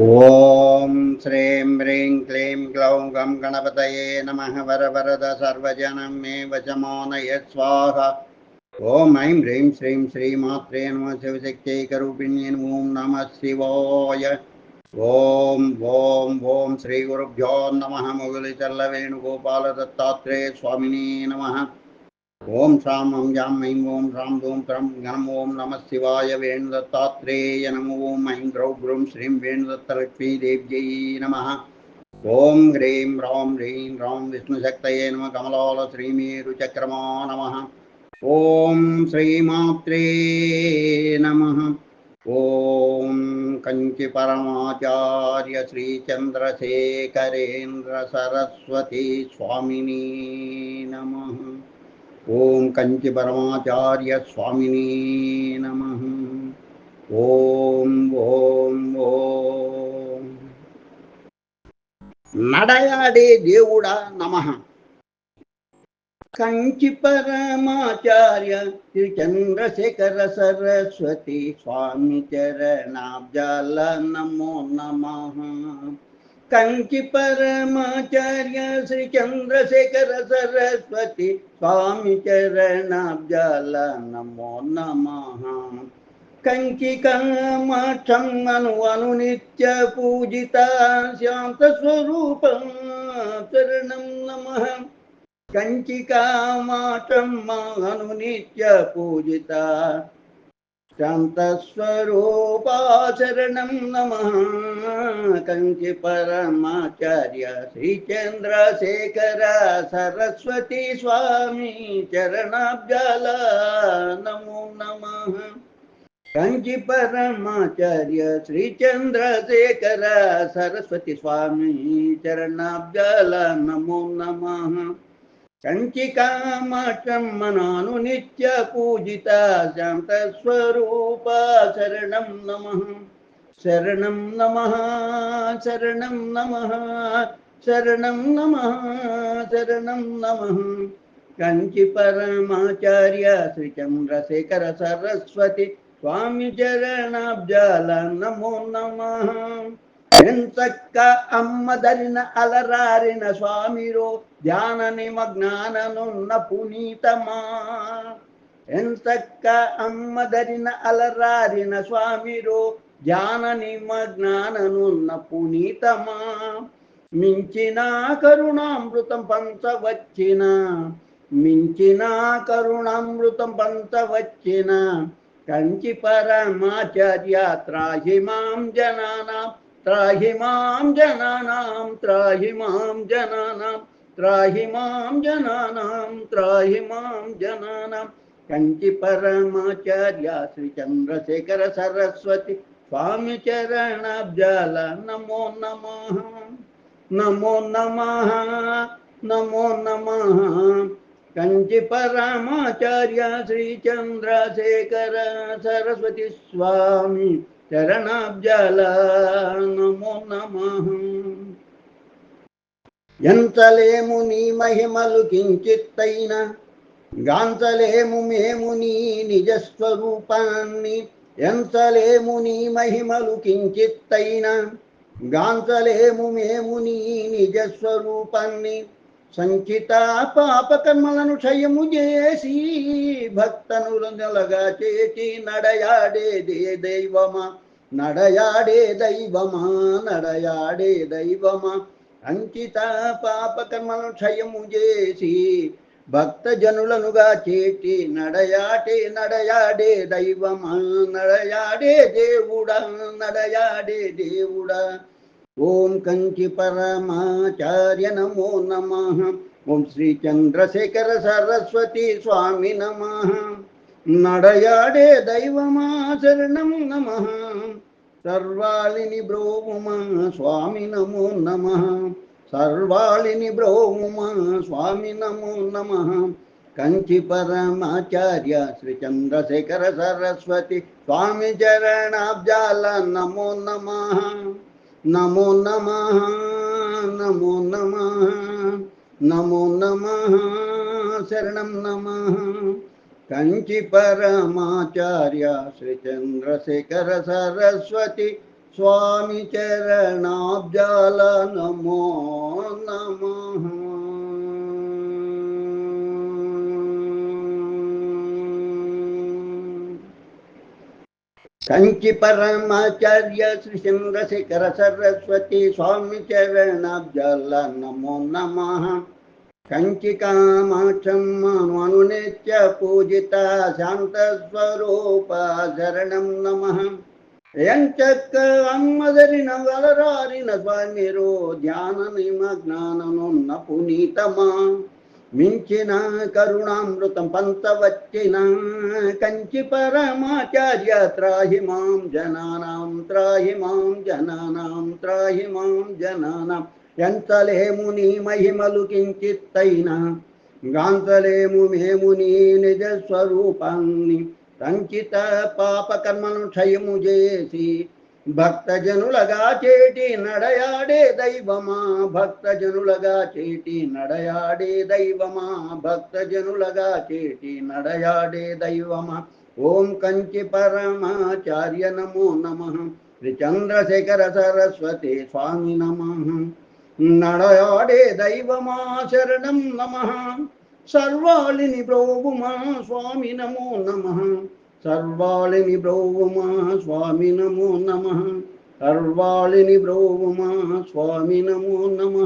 ఓం శ్రీం హ్రీం క్లీం గ్లౌం గం గణపతయే నమ వర వరద సర్వజనం మే వచమానయ స్వాహ ఓం ఐం హ్రీం శ్రీం శ్రీమాత్రే నమ శివశక్తైకరూపిణ్యే ఓం నమ శివాయ ఓం ఓం ఓం శ్రీ గురుభ్యో నమ ముగులి చల్ల వేణుగోపాల దత్తాత్రేయ స్వామిని నమ ఓం శ్రాం ఓం జాం ఐం ఓం శ్రాం ధూం త్రం గణం ఓం నమ శివాయ వేణుదత్తాత్రేయ నమ ఓం ఐం గ్రౌ గ్రూం శ్రీం వేణుదత్తలక్ష్మీదేవ్యై నమ ఓం హ్రీం రాం హ్రీం రాం విష్ణుశక్తయే నమ కమలాల శ్రీమేరు చక్రమా నమ ఓం శ్రీమాత్రే నమ ఓం ఓం కంచి పరమాచార్య స్వామిని నమ. ఓం ఓం ఓం. నడయాడే దేవుడా నమ. కంచి పరమాచార్య శ్రీ చంద్రశేఖర సరస్వతి స్వామి చరణాబ్జాల నమో నమ. కంచి పరమాచార్య శ్రీ చంద్రశేఖర సరస్వతి స్వామి చరణాబ్జాల నమో నమ కంచి కామాక్షం అను అను నిత్య పూజిత శాంత స్వరూపం చరణం నమ కంచి కామాక్షం అను నిత్య పూజిత శాంతస్వరూపాచరణం నమ కంచి పరమాచార్య శ్రీచంద్రశేఖర సరస్వతి స్వామి చరణాబ్జాల నమో నమ కంచి పరమాచార్య శ్రీచంద్రశేఖర సరస్వతి స్వామి చరణాబ్జాల నమో నమ కంచి కామాక్షమ్మనాను నిత్య పూజిత శాంత స్వరూప శరణం నమ. శరణం నమ శరణం నమ శరణం నమ శరణం నమ. కంచి పరమాచార్య శ్రీచంద్రశేఖర సరస్వతి స్వామి చరణాబ్జాల నమో నమ. ఎంచక్క అమ్మదరిన అలరారిన స్వామిరో ధ్యాన నిమజ్ఞాననున్న పునీతమా? ఎంచక్క అమ్మదరిన అలరారిన స్వామిరో ధ్యాన నిమజ్ఞాననున్న పునీతమా? మించిన కరుణామృతం పంచవచ్చిన మించిన కరుణామృతం పంచవచ్చిన కంచి పరమాచార్య త్రాహి మాం జనానాం త్రాహి మాం జనానాం త్రాహి మాం జనానాం త్రాహి మాం జనానాం త్రాహి మాం జనానాం కంచి పరమాచార్య శ్రీ చంద్రశేఖర సరస్వతి స్వామి చరణాబ్జాల నమో నమ నమో నమ నమో నమ కంచి పరమాచార్య శ్రీ చంద్రశేఖర సరస్వతి స్వామి చరణాబ్జాల నమో నమ. ఎంతలేము నీ మహిమలు కించిత్తైన గాంతలేము మేము నీ నిజస్వరూపాన్ని ఎంతలేము నీ మహిమలు కించిత్తైన గాంతలేము మేము నీ నిజస్వరూపాన్ని సంచిత పాప కర్మలను క్షయము చేసి భక్తనులు నెలగా చేసి నడయాడేదే దైవమా నడయాడే దైవమా నడయాడే దైవమా. అంకిత పాప కర్మలను క్షయము చేసి భక్త జనులనుగా చేటి నడయాటే నడయాడే దైవమా నడయాడే దేవుడా నడయాడే దేవుడా. ఓం కంచి పరమాచార్య నమో నమ. ఓం శ్రీ చంద్రశేఖర సరస్వతి స్వామి నమ. నడయాడే దైవమా శరణం నమ. సర్వాళిని బ్రోమా స్వామి నమో నమ. సర్వాళిని బ్రోమా స్వామి నమో నమ. కంచి పరమాచార్య శ్రీ చంద్రశేఖర సరస్వతి స్వామి చరణాబ్జాల నమో నమ. నమో నమ నమో నమ నమో నమ శరణం నమ. కంచి పరమాచార్య శ్రీ చంద్రశేఖర సరస్వతి స్వామి చరణాబ్జాల నమో నమ. కంచి పరమాచార్య శ్రీ చంద్రశేఖర సరస్వతి స్వామి చరణాబ్జాల నమో నమ కంచి కామాక్షమ్మను అనునిత్య పూజిత శాంత స్వరూప శరణం నమ ఎంచక్క అమ్మదరిన వలరారిన స్వామిరో ధ్యాన నిమజ్ఞాననున్న పునీతమా మించిన కరుణామృతం పంతవచ్చిన కంచి పరమాచార్య త్రాహి మాం జనానాం త్రాహి మాం జనానాం త్రాహి మాం జనానాం. ఎంతలేము నీ మహిమలు కించిత్తైనా గాంతలేము మేము నీ నిజ స్వరూపాన్ని సంచిత పాప కర్మను క్షయము చేసి భక్తజనులగా చేటి నడయాడే దైవమా భక్తజనులగా చేటి నడయాడే దైవమా భక్తజనులగా చేటి నడయాడే దైవమా. ఓం కంచి పరమాచార్య నమో నమ. శ్రీచంద్రశేఖర సరస్వతి స్వామి నమ. నడయాడే దైవమా శరణం నమ. సర్వాళిని బ్రోవుమా స్వామి నమో నమ. సర్వాళిని బ్రోవుమా స్వామి నమో నమ సర్వాళిని బ్రోవుమా స్వామి నమో నమ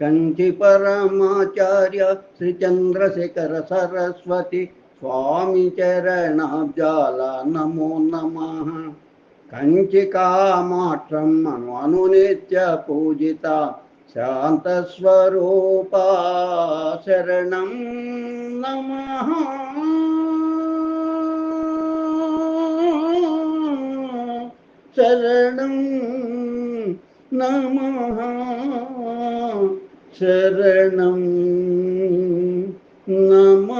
కంచి పరమాచార్య శ్రీ చంద్రశేఖర సరస్వతి స్వామి చరణాబ్జాల నమో నమ కంచి కామాక్షమ్మను అనునిత్య పూజిత శరణం నమ శరణం నమ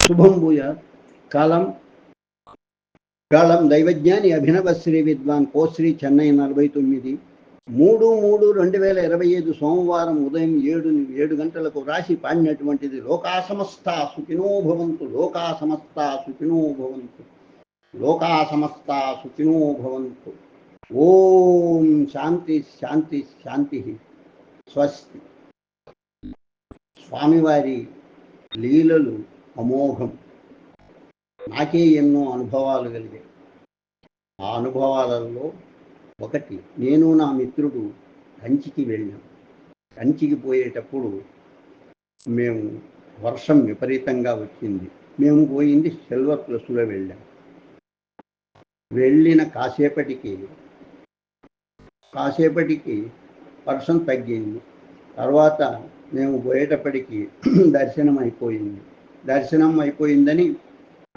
శుభం భూయ కాలం కాలం దైవజ్ఞాని అభినవ శ్రీ విద్వాన్ కోశ్రీ చెన్నై నలభై తొమ్మిది మూడు మూడు రెండు వేల ఇరవై ఐదు సోమవారం ఉదయం ఏడు ఏడు గంటలకు రాసి పాడినటువంటిది లోకా సమస్త సుఖినో భవంతు లోకా సమస్త సుఖినో భవంతు లోకా సమస్త సుఖినో భవంతు. ఓం శాంతి శాంతి శాంతి స్వస్తి. స్వామివారి లీలలు అమోఘం. నాకే ఎన్నో అనుభవాలు కలిగాయి. ఆ అనుభవాలలో ఒకటి నేను నా మిత్రుడు కంచికి వెళ్ళాం. కంచికి పోయేటప్పుడు మేము వర్షం విపరీతంగా వచ్చింది. మేము పోయింది సిల్వర్ ప్లస్లో వెళ్ళాం. వెళ్ళిన కాసేపటికి కాసేపటికి వర్షం తగ్గింది. తర్వాత మేము పోయేటప్పటికి దర్శనం అయిపోయింది. దర్శనం అయిపోయిందని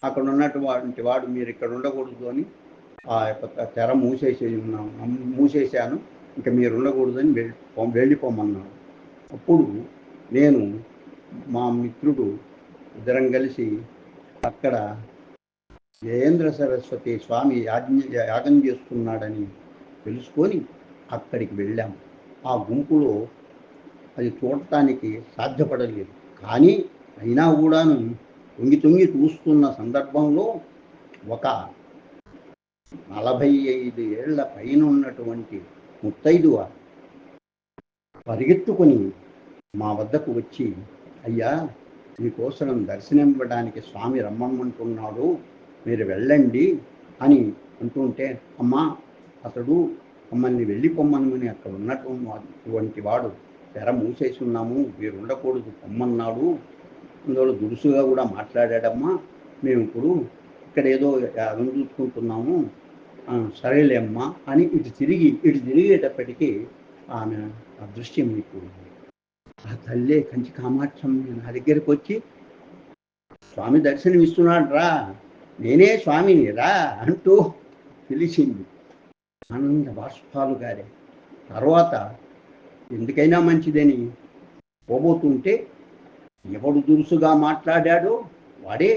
అక్కడ ఉన్నటువంటి వాడు మీరు ఇక్కడ ఉండకూడదు అని ఆ యొక్క తెర మూసేసి ఉన్నాం. మూసేశాను. ఇంకా మీరు ఉండకూడదని వెళ్ళి వెళ్ళిపోమన్నాను. అప్పుడు నేను మా మిత్రుడు ఇద్దరం కలిసి అక్కడ జయేంద్ర సరస్వతి స్వామి యాజ్ఞ యాగం చేస్తున్నాడని తెలుసుకొని అక్కడికి వెళ్ళాం. ఆ గుంపులో అది చూడటానికి సాధ్యపడలేదు. కానీ అయినా కూడాను తొంగి తొంగి చూస్తున్న సందర్భంలో ఒక నలభై ఐదు ఏళ్ళ పైన ఉన్నటువంటి ముత్తైదువ పరిగెత్తుకొని మా వద్దకు వచ్చి అయ్యా మీకోసం దర్శనం ఇవ్వడానికి స్వామి రమ్మమంటున్నాడు మీరు వెళ్ళండి అని అంటుంటే అమ్మా అతడు మమ్మల్ని వెళ్ళిపోమ్మని అక్కడ ఉన్నటువంటి వాడు తెర మూసేసి ఉన్నాము మీరు ఉండకూడదు పొమ్మన్నాడు అందువల్ల దురుసుగా కూడా మాట్లాడాడమ్మా మేము ఇప్పుడు ఇక్కడ ఏదో అదం చూసుకుంటున్నాము సరేలేమ్మా అని ఇటు తిరిగి ఇటు తిరిగేటప్పటికీ ఆమె అదృశ్యం అయిపోయింది ఆ తల్లే కంచి కామాక్షమ్మ నా దగ్గరికి వచ్చి స్వామి దర్శనం ఇస్తున్నాడు రా నేనే స్వామిని రా అంటూ పిలిచింది. ఆనంద బాష్పాలు గారే. తర్వాత ఎందుకైనా మంచిదని పోబోతుంటే ఎవడు దురుసుగా మాట్లాడాడో వాడే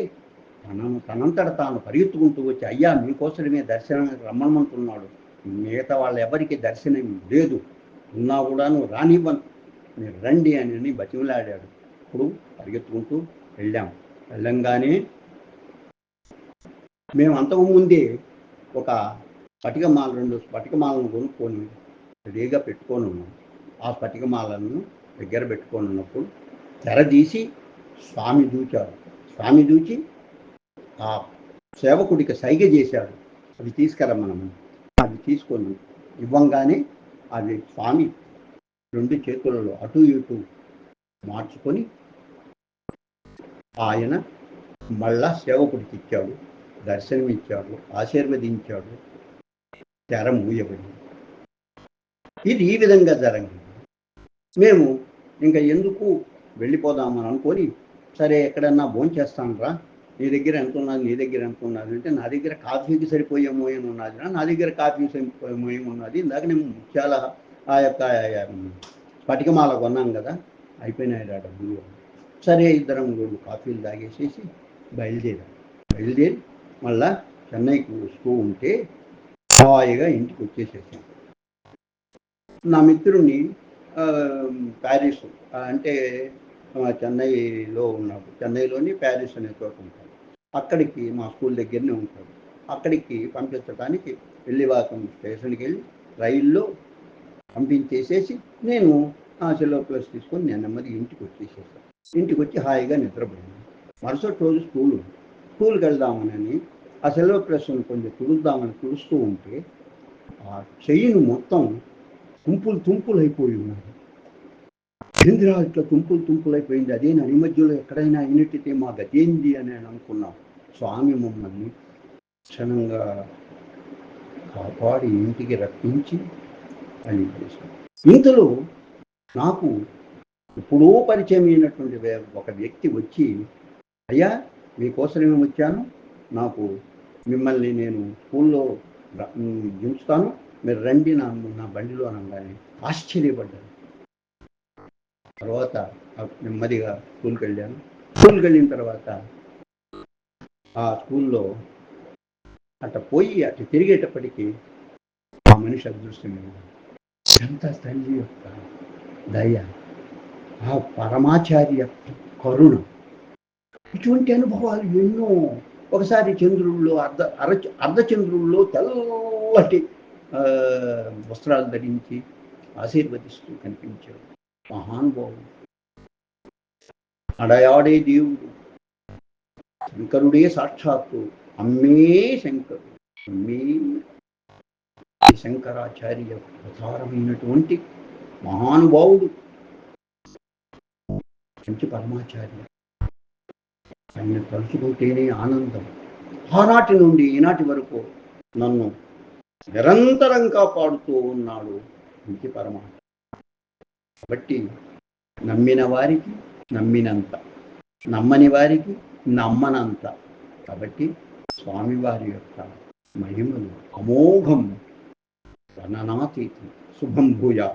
తనను తనంతట తాను పరిగెత్తుకుంటూ వచ్చి అయ్యా మీకోసమే దర్శనానికి రమ్మనుకుంటున్నాడు మిగతా వాళ్ళ ఎవరికి దర్శనం లేదు. ఉన్నా కూడాను రానివ్వను. మీరు రండి అని బతిమలాడాడు. ఇప్పుడు పరిగెత్తుకుంటూ వెళ్ళాం. వెళ్ళంగానే మేము అంతకుముందే ఒక స్ఫటికమాల రెండు స్ఫటికమాలను కొనుక్కొని రెడీగా పెట్టుకొని ఉన్నాం. ఆ స్ఫటికమాలను దగ్గర పెట్టుకొని ఉన్నప్పుడు తెర తీసి స్వామి దూచారు. స్వామి దూచి ఆ సేవకుడికి సైగ చేశాడు. అవి తీసుకురమ్మనము అది తీసుకొని ఇవ్వంగానే అది స్వామి రెండు చేతులలో అటు ఇటు మార్చుకొని ఆయన మళ్ళా సేవకుడికి ఇచ్చాడు. దర్శనమిచ్చాడు. ఆశీర్వదించాడు. తెర మూయబడింది. ఇది ఈ విధంగా జరిగింది మేము ఇంకా ఎందుకు వెళ్ళిపోదామని అనుకొని సరే ఎక్కడన్నా భోంచేస్తాను రా నీ దగ్గర ఎంత ఉన్నది నీ దగ్గర ఎంత ఉన్నది అంటే నా దగ్గర కాఫీకి సరిపోయే మోయం ఉన్నది నా దగ్గర కాఫీకి సరిపోయే మోయం ఉన్నది. ఇందాక నేను చాలా ఆ యొక్క పటికమాల కొన్నాం కదా అయిపోయినాయి రా డబ్బులు. సరే ఇద్దరం రెండు కాఫీలు తాగేసేసి బయలుదేరాం. బయలుదేరి మళ్ళా చెన్నైకి వస్తూ ఉంటే హాయిగా ఇంటికి వచ్చేసేసాం. నా మిత్రుడిని ప్యారిస్ అంటే చెన్నైలో ఉన్నాడు చెన్నైలోని ప్యారిస్ అనే చోట ఉంటాడు అక్కడికి మా స్కూల్ దగ్గరనే ఉంటాడు. అక్కడికి పంపించడానికి వెళ్ళివాకం స్టేషన్కి వెళ్ళి రైల్లో పంపించేసేసి నేను ఆ సెలవు ప్లస్ తీసుకొని నేను నెమ్మది ఇంటికి వచ్చేసేసాను ఇంటికి వచ్చి హాయిగా నిద్రపోయాను. మరుసటి రోజు స్కూల్. ఉంది. స్కూల్కి వెళ్దామనని ఆ సెలవు ప్లస్ని కొంచెం తుడుద్దామని తుడుస్తూ ఉంటే ఆ చెయ్యిని మొత్తం తుంపులు తుంపులు అయిపోయి ఉన్నాయి. ఏందిరా ఇట్లా తుంపులు తుంపులు అయిపోయింది. అదే నడి మధ్యలో ఎక్కడైనా అయినట్టితే మా గదేంది అని నేను అనుకున్నాం. స్వామి మమ్మల్ని క్షణంగా కాపాడి ఇంటికి రప్పించి అని చేశాం ఇంతలో నాకు ఎప్పుడో పరిచయం అయినటువంటి ఒక వ్యక్తి వచ్చి అయ్యా మీకోసమే వచ్చాను. నాకు మిమ్మల్ని నేను స్కూల్లో దించుతాను. మీరు రండి నా నా బండిలో అనగానే ఆశ్చర్యపడ్డాను. తర్వాత నెమ్మదిగా స్కూల్కి వెళ్ళాను. స్కూల్కి వెళ్ళిన తర్వాత ఆ స్కూల్లో అట్ట పోయి అటు తిరిగేటప్పటికి ఆ మనిషి అదృష్టం ఎంత తల్లి యొక్క దయ ఆ పరమాచార్య కరుణ. ఇటువంటి అనుభవాలు ఎన్నో. ఒకసారి చంద్రుల్లో అర్ధ అర అర్ధచంద్రుల్లో తెల్లటి ఆ, వస్త్రాలు ధరించి ఆశీర్వదిస్తూ కనిపించాడు మహానుభావుడు. అడయాడే దేవుడు. శంకరుడే సాక్షాత్తు. అమ్మే శంకరుడు అమ్మే శంకరాచార్య ప్రధానమైనటువంటి మహానుభావుడు. మంచి పరమాచార్య. ఆయన తలుచుకుంటేనే ఆనందం. ఆనాటి నుండి ఈనాటి వరకు నన్ను నిరంతరం కాపాడుతూ ఉన్నాడు మంచి పరమాత్మ. కాబట్టి నమ్మిన వారికి నమ్మినంత. నమ్మని వారికి నమ్మనంత. కాబట్టి స్వామివారి యొక్క మహిమలు అమోఘం వర్ణనాతీతం శుభం భూయా